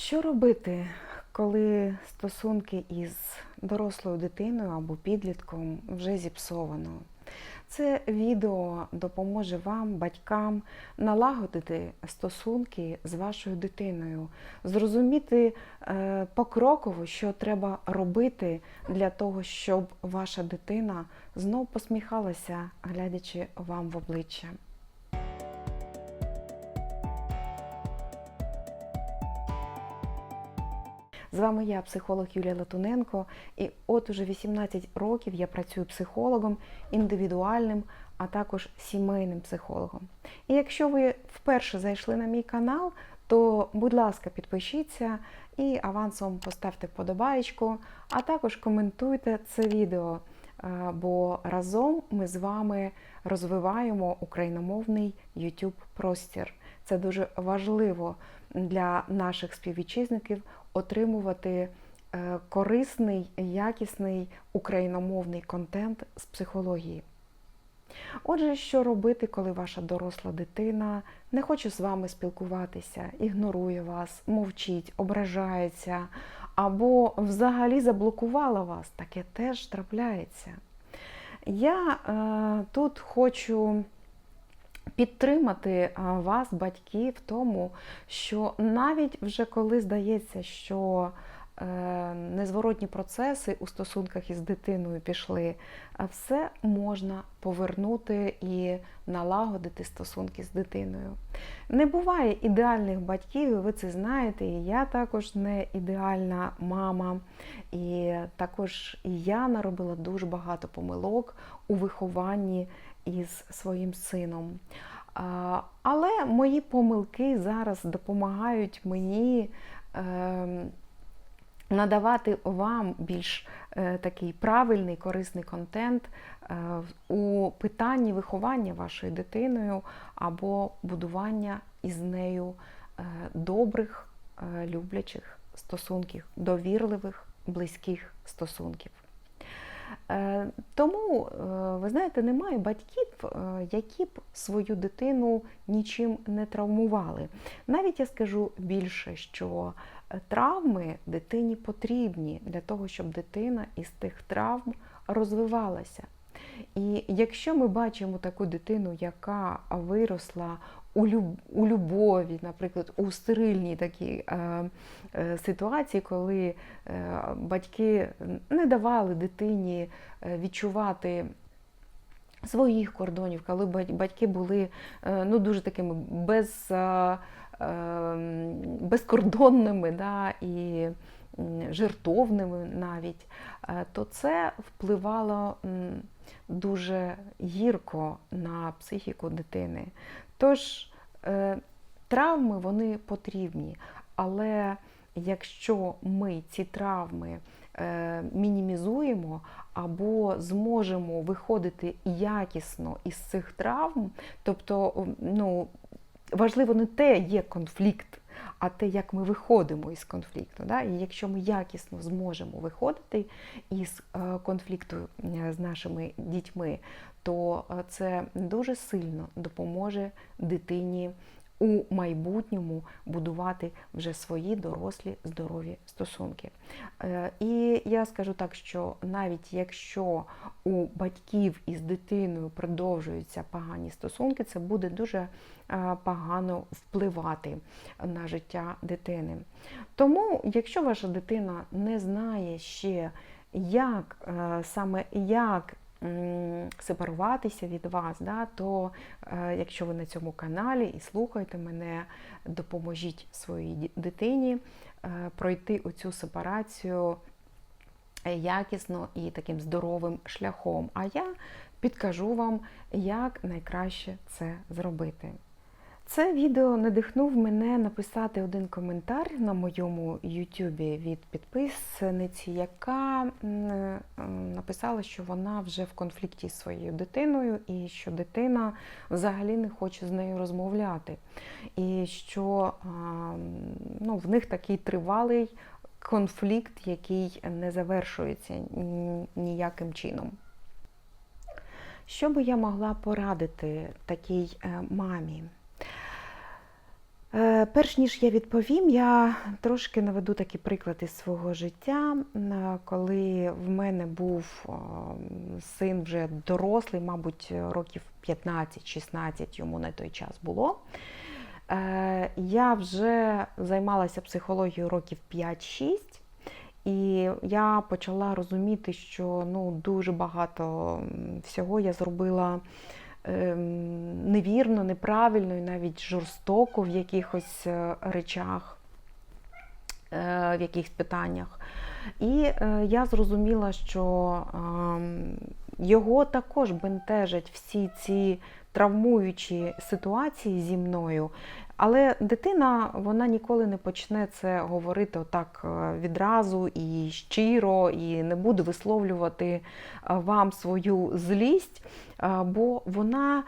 Що робити, коли стосунки із дорослою дитиною або підлітком вже зіпсовано? Це відео допоможе вам, батькам, налагодити стосунки з вашою дитиною, зрозуміти е, покроково, що треба робити для того, щоб ваша дитина знов посміхалася, глядячи вам в обличчя. З вами я, психолог Юлія Латуненко, і от уже 18 років я працюю психологом індивідуальним, а також сімейним психологом. І якщо ви вперше зайшли на мій канал, то, будь ласка, підпишіться і авансом поставте вподобаєчку, а також коментуйте це відео, е, бо разом ми з вами розвиваємо україномовний YouTube простір. Це дуже важливо для наших співвітчизників отримувати е, корисний, якісний україномовний контент з психології. Отже, що робити, коли ваша доросла дитина не хоче з вами спілкуватися, ігнорує вас, мовчить, ображається або взагалі заблокувала вас, таке теж трапляється. Я е, тут хочу підтримати вас, батьків, в тому, що навіть вже коли здається, що е, незворотні процеси у стосунках із дитиною пішли, все можна повернути і налагодити стосунки з дитиною. Не буває ідеальних батьків, і ви це знаєте, і я також не ідеальна мама. І також я наробила дуже багато помилок у вихованні із своїм сином. Але мої помилки зараз допомагають мені е, надавати вам більш е, такий правильний, корисний контент е, у питанні виховання вашою дитиною або будування із нею е, добрих, люблячих стосунків, довірливих, близьких стосунків. Е, Тому, е, ви знаєте, немає батьків, е, які б свою дитину нічим не травмували. Навіть я скажу більше, що травми дитині потрібні для того, щоб дитина із тих травм розвивалася. І якщо ми бачимо таку дитину, яка виросла у у любові, наприклад, у стерильній такій е, е, ситуації, коли е, батьки не давали дитині відчувати своїх кордонів, коли батьки були ну, дуже такими без, безкордонними да, і жертовними навіть, то це впливало дуже гірко на психіку дитини. Тож е, травми вони потрібні, але якщо ми ці травми е, мінімізуємо або зможемо виходити якісно із цих травм, тобто ну, важливо не те, є конфлікт, а те, як ми виходимо із конфлікту. Да? І якщо ми якісно зможемо виходити із е, конфлікту з нашими дітьми, то е, це дуже сильно допоможе дитині у майбутньому будувати вже свої дорослі здорові стосунки. Е, І я скажу так, що навіть якщо у батьків із дитиною продовжуються погані стосунки, це буде дуже е, погано впливати на життя дитини. Тому, якщо ваша дитина не знає ще, як саме як сепаруватися від вас, да, то е, якщо ви на цьому каналі і слухаєте мене, допоможіть своїй дитині е, пройти оцю сепарацію якісно і таким здоровим шляхом. А я підкажу вам, як найкраще це зробити. Це відео надихнув мене написати один коментар на моєму Ютубі від підписниці, яка е, написала, що вона вже в конфлікті з своєю дитиною, і що дитина взагалі не хоче з нею розмовляти. І що ну, в них такий тривалий конфлікт, який не завершується ніяким чином. Що би я могла порадити такій е, мамі? Е, Перш ніж я відповім, я трошки наведу такі приклади свого життя, Е, коли в мене був е, син вже дорослий, мабуть, років 15-16 йому на той час було. Я вже займалася психологією років 5-6, і я почала розуміти, що ну, дуже багато всього я зробила ем, невірно, неправильно і навіть жорстоко в якихось е, речах, е, в якихось питаннях. І е, я зрозуміла, що ем, його також бентежать всі ці травмуючі ситуації зі мною. Але дитина вона ніколи не почне це говорити отак відразу і щиро, і не буде висловлювати вам свою злість, бо вона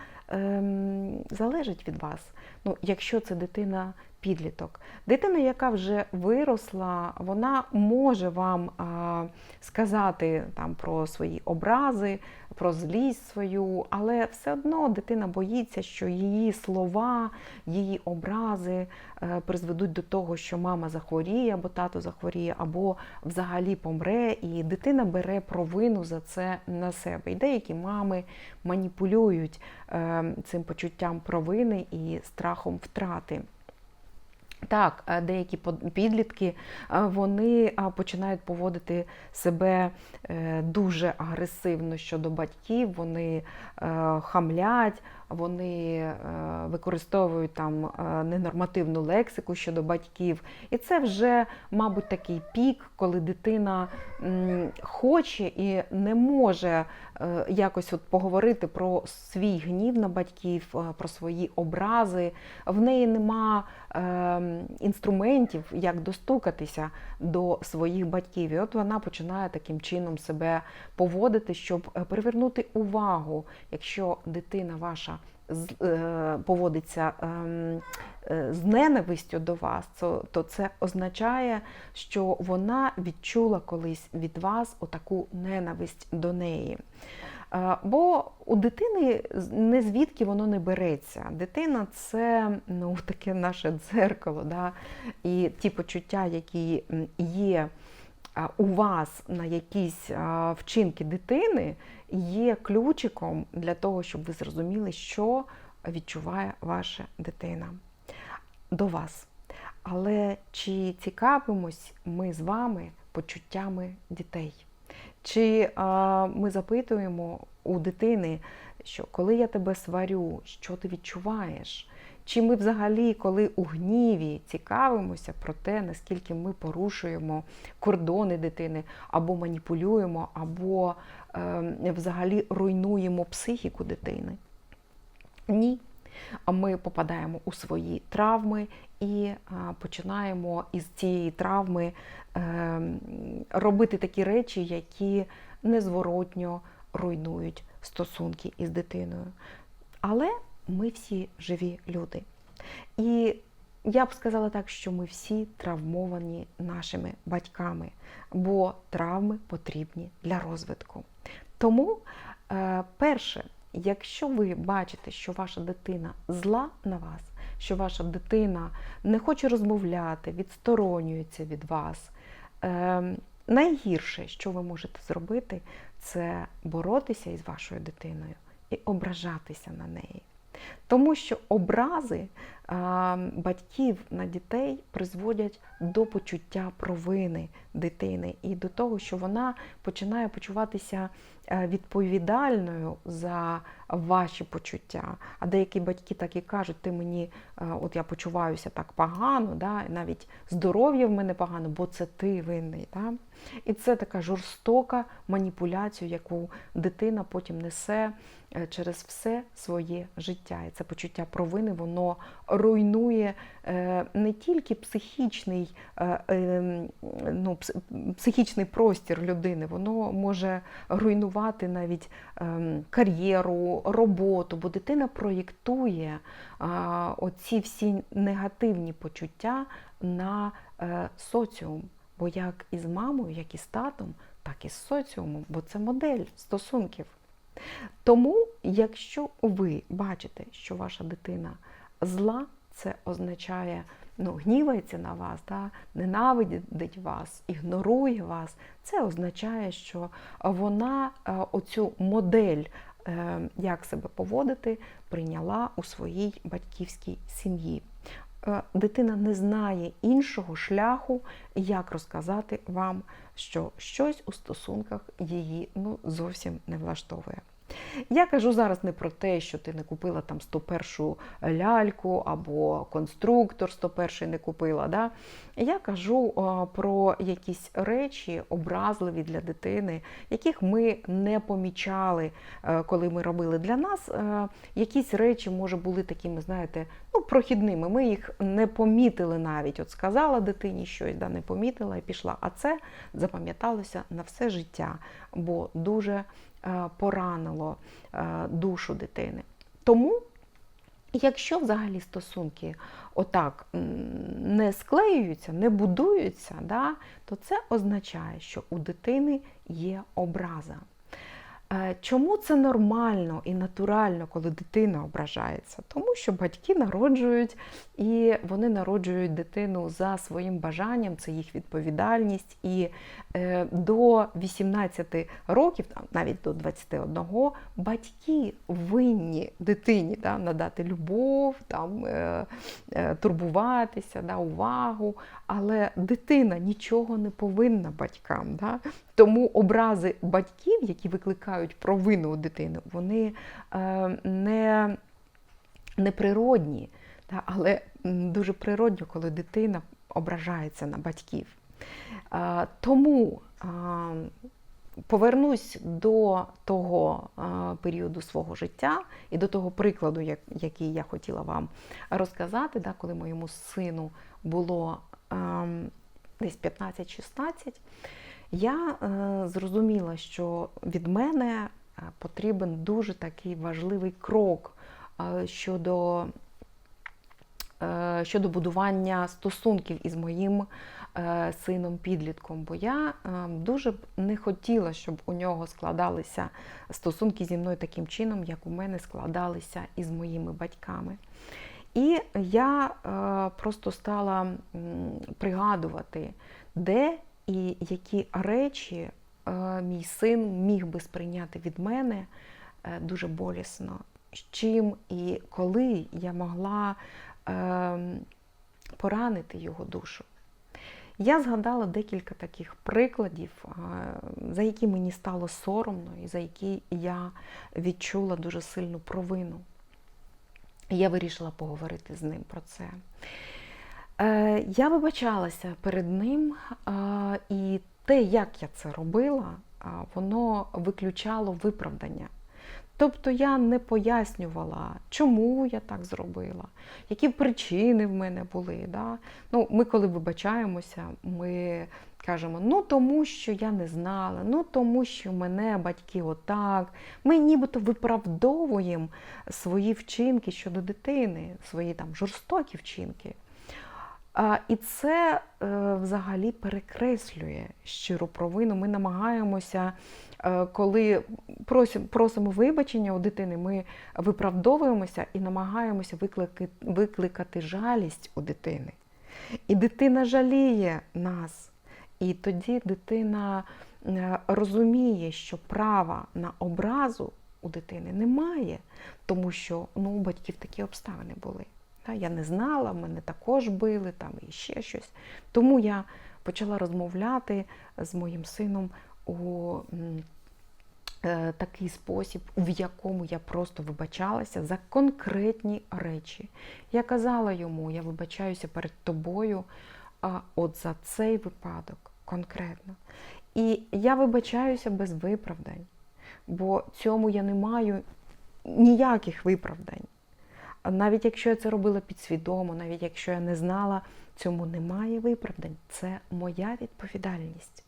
залежить від вас. Ну, якщо це дитина підліток. Дитина, яка вже виросла, вона може вам сказати там про свої образи, про злість свою, але все одно дитина боїться, що її слова, її образи е, призведуть до того, що мама захворіє, або тато захворіє, або взагалі помре, і дитина бере провину за це на себе. І деякі мами маніпулюють е, цим почуттям провини і страхом втрати. Так, е, деякі підлітки е, вони починають поводити себе е, дуже агресивно щодо батьків, вони е, хамлять, вони е, використовують там е, ненормативну лексику щодо батьків. І це вже, мабуть, такий пік, коли дитина хоче і не може е, якось от поговорити про свій гнів на батьків, про свої образи. В неї нема інструментів, як достукатися до своїх батьків. І от вона починає таким чином себе поводити, щоб привернути увагу, якщо дитина ваша поводиться ем, е, з ненавистю до вас, то, це означає, що вона відчула колись від вас отаку ненависть до неї. Е, Бо у дитини не звідки воно не береться. Дитина це ну, таке наше дзеркало. Да? І ті почуття, які є у вас на якісь вчинки дитини, є ключиком для того, щоб ви зрозуміли, що відчуває ваша дитина до вас. Але чи цікавимось ми з вами почуттями дітей? Чи ми запитуємо у дитини, що коли я тебе сварю, що ти відчуваєш? Чи ми взагалі, коли у гніві цікавимося про те, наскільки ми порушуємо кордони дитини, або маніпулюємо, або е, взагалі руйнуємо психіку дитини? Ні. Ми попадаємо у свої травми і починаємо із цієї травми е, робити такі речі, які незворотньо руйнують стосунки із дитиною. Але ми всі живі люди. І я б сказала так, що ми всі травмовані нашими батьками, бо травми потрібні для розвитку. Тому, е, перше, якщо ви бачите, що ваша дитина зла на вас, що ваша дитина не хоче розмовляти, відсторонюється від вас, е, найгірше, що ви можете зробити, це боротися із вашою дитиною і ображатися на неї. Тому що образи батьків на дітей призводять до почуття провини дитини і до того, що вона починає почуватися відповідальною за ваші почуття. А деякі батьки так і кажуть, ти мені, е, от я почуваюся так погано, да, навіть здоров'я в мене погано, бо це ти винний. Да? І це така жорстока маніпуляція, яку дитина потім несе е, через все своє життя. І це почуття провини, воно руйнує е, не тільки психічний, е, е, ну, психічний простір людини, воно може руйнувати навіть ем, кар'єру, роботу, бо дитина проєктує оці всі негативні почуття на е, соціум. Бо як із мамою, як і з татом, так і з соціумом, бо це модель стосунків. Тому, якщо ви бачите, що ваша дитина зла це означає ну, гнівається на вас, да, ненавидить вас, ігнорує вас, це означає, що вона е, оцю модель, е, як себе поводити, прийняла у своїй батьківській сім'ї. Е, Дитина не знає іншого шляху, як розказати вам, що щось у стосунках її ну, зовсім не влаштовує. Я кажу зараз не про те, що ти не купила там 101 ляльку або конструктор 101 не купила. Да? Я кажу про якісь речі образливі для дитини, яких ми не помічали, е, коли ми робили для нас. Е, Якісь речі, може, були такими, знаєте, ну, прохідними. Ми їх не помітили навіть. От сказала дитині щось, да, не помітила і пішла. А це запам'яталося на все життя, бо дуже поранило е, душу дитини. Тому, якщо взагалі стосунки отак не склеюються, не будуються, да, то це означає, що у дитини є образа. Е, Чому це нормально і натурально, коли дитина ображається? Тому що батьки народжують і вони народжують дитину за своїм бажанням, це їх відповідальність. І е, до 18 років, навіть до 21, батьки винні дитині да, надати любов, там, е, турбуватися, да, увагу. Але дитина нічого не повинна батькам. Да? Тому образи батьків, які викликають провину у дитини, вони е, не, неприродні, але дуже природньо, коли дитина ображається на батьків. Е, тому е, повернусь до того періоду свого життя і до того прикладу, який я хотіла вам розказати, коли моєму сину було е, десь 15-16. Я е, зрозуміла, що від мене е, потрібен дуже такий важливий крок е, щодо, щодо будування стосунків із моїм сином-підлітком. Бо я дуже б не хотіла, щоб у нього складалися стосунки зі мною таким чином, як у мене складалися із моїми батьками. І я просто стала пригадувати, де і які речі е, мій син міг би сприйняти від мене е, дуже болісно, з чим і коли я могла е, поранити його душу. Я згадала декілька таких прикладів, е, за які мені стало соромно і за які я відчула дуже сильну провину. Я вирішила поговорити з ним про це. Е, Я вибачалася перед ним, е, і те, як я це робила, е, воно виключало виправдання. Тобто я не пояснювала, чому я так зробила, які причини в мене були. Да? Ну, Ми, коли вибачаємося, ми кажемо, ну тому що я не знала, ну тому що мене батьки отак. Ми нібито виправдовуємо свої вчинки щодо дитини, свої там жорстокі вчинки. І це е, взагалі перекреслює щиру провину. Ми намагаємося, е, коли просимо, вибачення у дитини, ми виправдовуємося і намагаємося викликати жалість у дитини. І дитина жаліє нас. І тоді дитина е, розуміє, що права на образу у дитини немає, тому що ну, у батьків такі обставини були. Я не знала, мене також били там і ще щось. Тому я почала розмовляти з моїм сином у е, такий спосіб, в якому я просто вибачалася за конкретні речі. Я казала йому, я вибачаюся перед тобою, от за цей випадок конкретно. І я вибачаюся без виправдань, бо цьому я не маю ніяких виправдань. Навіть якщо я це робила підсвідомо, навіть якщо я не знала, цьому немає виправдань. Це моя відповідальність.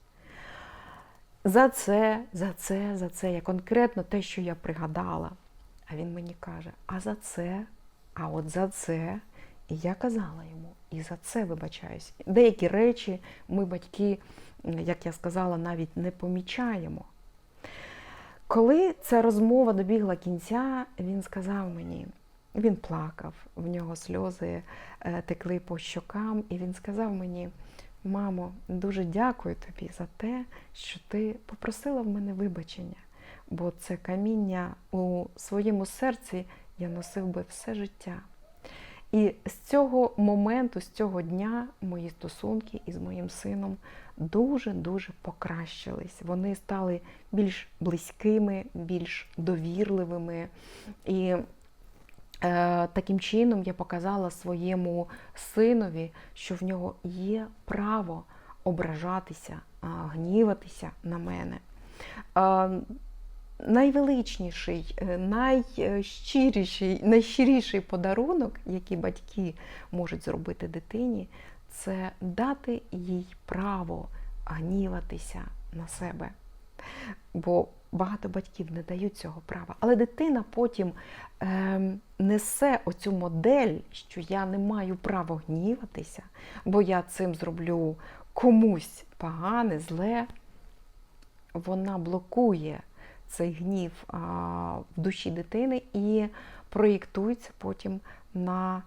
За це, за це, за це. Я конкретно те, що я пригадала. А він мені каже: а за це, а от за це. І я казала йому, і за це вибачаюсь. Деякі речі ми, батьки, як я сказала, навіть не помічаємо. Коли ця розмова добігла кінця, він сказав мені: він плакав, в нього сльози е, текли по щокам, і він сказав мені: Мамо, дуже дякую тобі за те, що ти попросила в мене вибачення, бо це каміння у своєму серці я носив би все життя. І з цього моменту, з цього дня, мої стосунки із моїм сином дуже-дуже покращились. Вони стали більш близькими, більш довірливими. І таким чином я показала своєму синові, що в нього є право ображатися, гніватися на мене. Е, найвеличніший, е, найщиріший, найщиріший подарунок, який батьки можуть зробити дитині, це дати їй право гніватися на себе. Бо багато батьків не дають цього права. Але дитина потім е, несе оцю модель, що я не маю права гніватися, бо я цим зроблю комусь погане, зле. Вона блокує цей гнів а, в душі дитини і проєктується потім на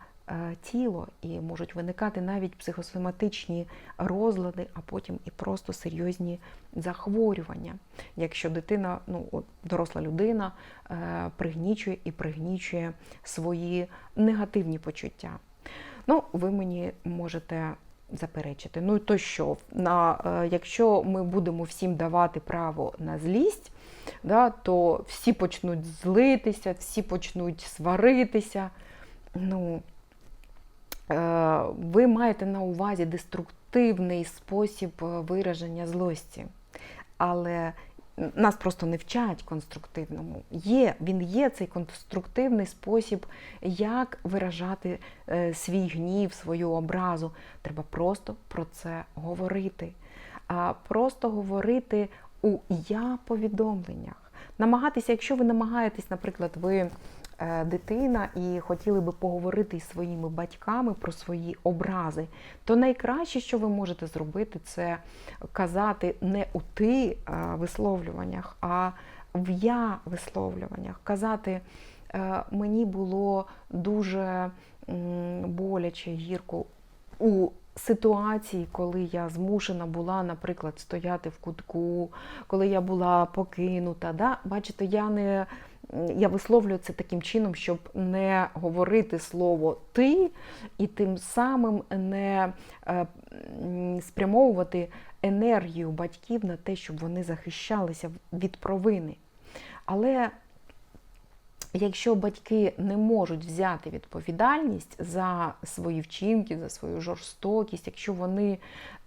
тіло, і можуть виникати навіть психосоматичні розлади, а потім і просто серйозні захворювання. Якщо дитина, ну доросла людина, е, пригнічує і пригнічує свої негативні почуття. Ну, ви мені можете заперечити. Ну то що, на, е, якщо ми будемо всім давати право на злість, да, то всі почнуть злитися, всі почнуть сваритися. Ну, е, ви маєте на увазі деструктивний спосіб е, вираження злості. Але нас просто не вчать конструктивному. Є, Він є цей конструктивний спосіб, як виражати е, свій гнів, свою образу. Треба просто про це говорити. Просто говорити у я-повідомленнях. Намагатися, якщо ви намагаєтесь, наприклад, ви е, дитина і хотіли би поговорити із своїми батьками про свої образи, то найкраще, що ви можете зробити, це казати не у ти е, висловлюваннях, а в я висловлюваннях. Казати е, мені було дуже боляче, гірко у ситуації, коли я змушена була, наприклад, стояти в кутку, коли я була покинута. Да? Бачите, я не я висловлюю це таким чином, щоб не говорити слово ти і тим самим не е, спрямовувати енергію батьків на те, щоб вони захищалися від провини. Але Якщо батьки не можуть взяти відповідальність за свої вчинки, за свою жорстокість, якщо вони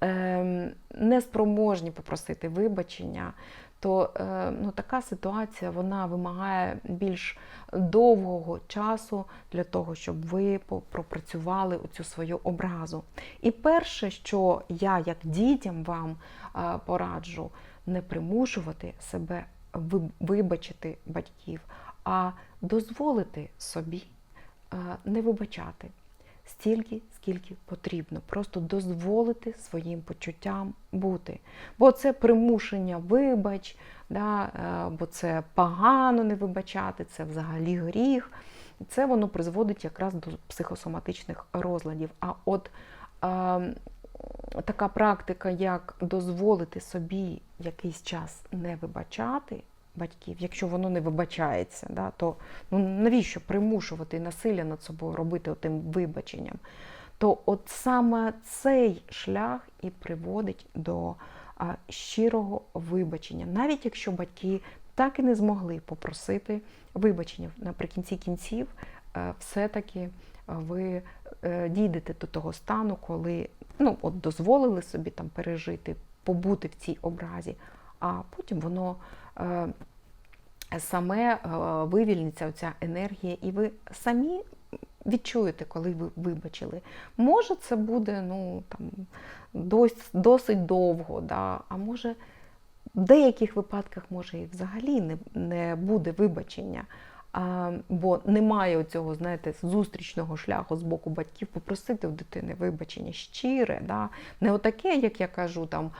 е, не спроможні попросити вибачення, то е, ну, така ситуація вона вимагає більш довгого часу для того, щоб ви пропрацювали цю свою образу. І перше, що я, як дітям вам е, пораджу, не примушувати себе вибачити батьків а дозволити собі не вибачати стільки, скільки потрібно. Просто дозволити своїм почуттям бути. Бо це примушення вибач, да, е, бо це погано не вибачати, це взагалі гріх. Це воно призводить якраз до психосоматичних розладів. А от е, така практика, як дозволити собі якийсь час не вибачати, батьків, якщо воно не вибачається, да, то ну, навіщо примушувати насилля над собою робити тим вибаченням? То от саме цей шлях і приводить до а, щирого вибачення, навіть якщо батьки так і не змогли попросити вибачення наприкінці кінців, е, все-таки ви е, дійдете до того стану, коли ну, от дозволили собі там пережити, побути в цій образі, а потім воно Е, саме е, вивільниться оця енергія, і ви самі відчуєте, коли ви вибачили. Може, це буде ну, там, досить, досить довго, да? а може, в деяких випадках може і взагалі не, не буде вибачення. Бо немає цього, знаєте, зустрічного шляху з боку батьків попросити у дитини вибачення щире, да? не отаке, як я кажу, там,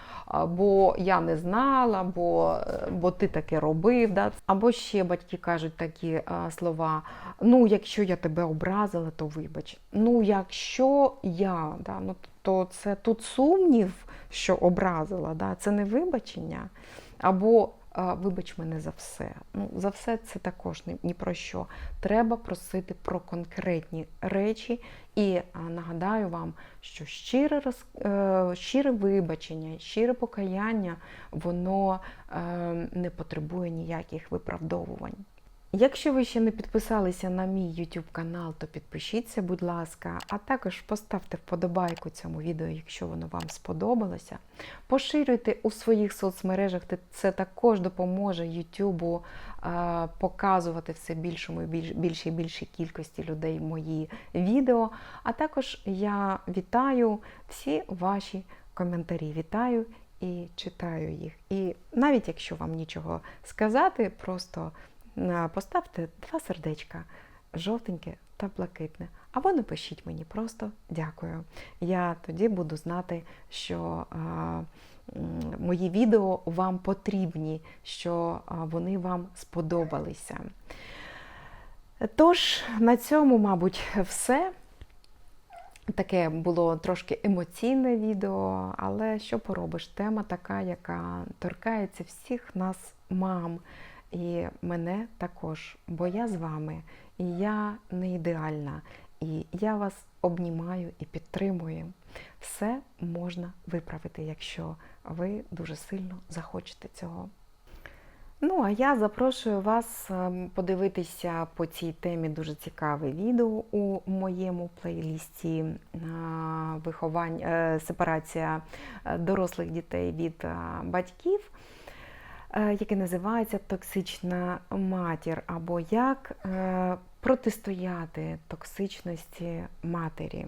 бо я не знала, бо, е, бо ти таке робив. Да? Або ще батьки кажуть такі а, слова: ну, якщо я тебе образила, то вибач. Ну, якщо я, да? ну, то це тут сумнів, що образила, да? це не вибачення. Або вибач мене за все. Ну, за все це також ні, про що. Треба просити про конкретні речі. І нагадаю вам, що щире, роз, е, щире вибачення, щире покаяння, воно е, не потребує ніяких виправдовувань. Якщо ви ще не підписалися на мій YouTube канал, то підпишіться, будь ласка, а також поставте вподобайку цьому відео, якщо воно вам сподобалося. Поширюйте у своїх соцмережах, це також допоможе YouTube показувати все більшому і більш, більшій і більшій кількості людей мої відео. А також я вітаю всі ваші коментарі. Вітаю і читаю їх. І навіть якщо вам нічого сказати, просто поставте два сердечка жовтеньке та блакитне. Або напишіть мені просто дякую. Я тоді буду знати, що мої відео вам потрібні, що вони вам сподобалися. Тож, на цьому, мабуть, все. Таке було трошки емоційне відео, але що поробиш? Тема така, яка торкається всіх нас, мам, і мене також, бо я з вами, і я не ідеальна, і я вас обнімаю і підтримую. Все можна виправити, якщо ви дуже сильно захочете цього. Ну, а я запрошую вас ем, подивитися по цій темі дуже цікаве відео у моєму плейлісті а, виховань, е, сепарація е, дорослих дітей від е, батьків, е, яке називається Токсична матір, або як е, протистояти токсичності матері.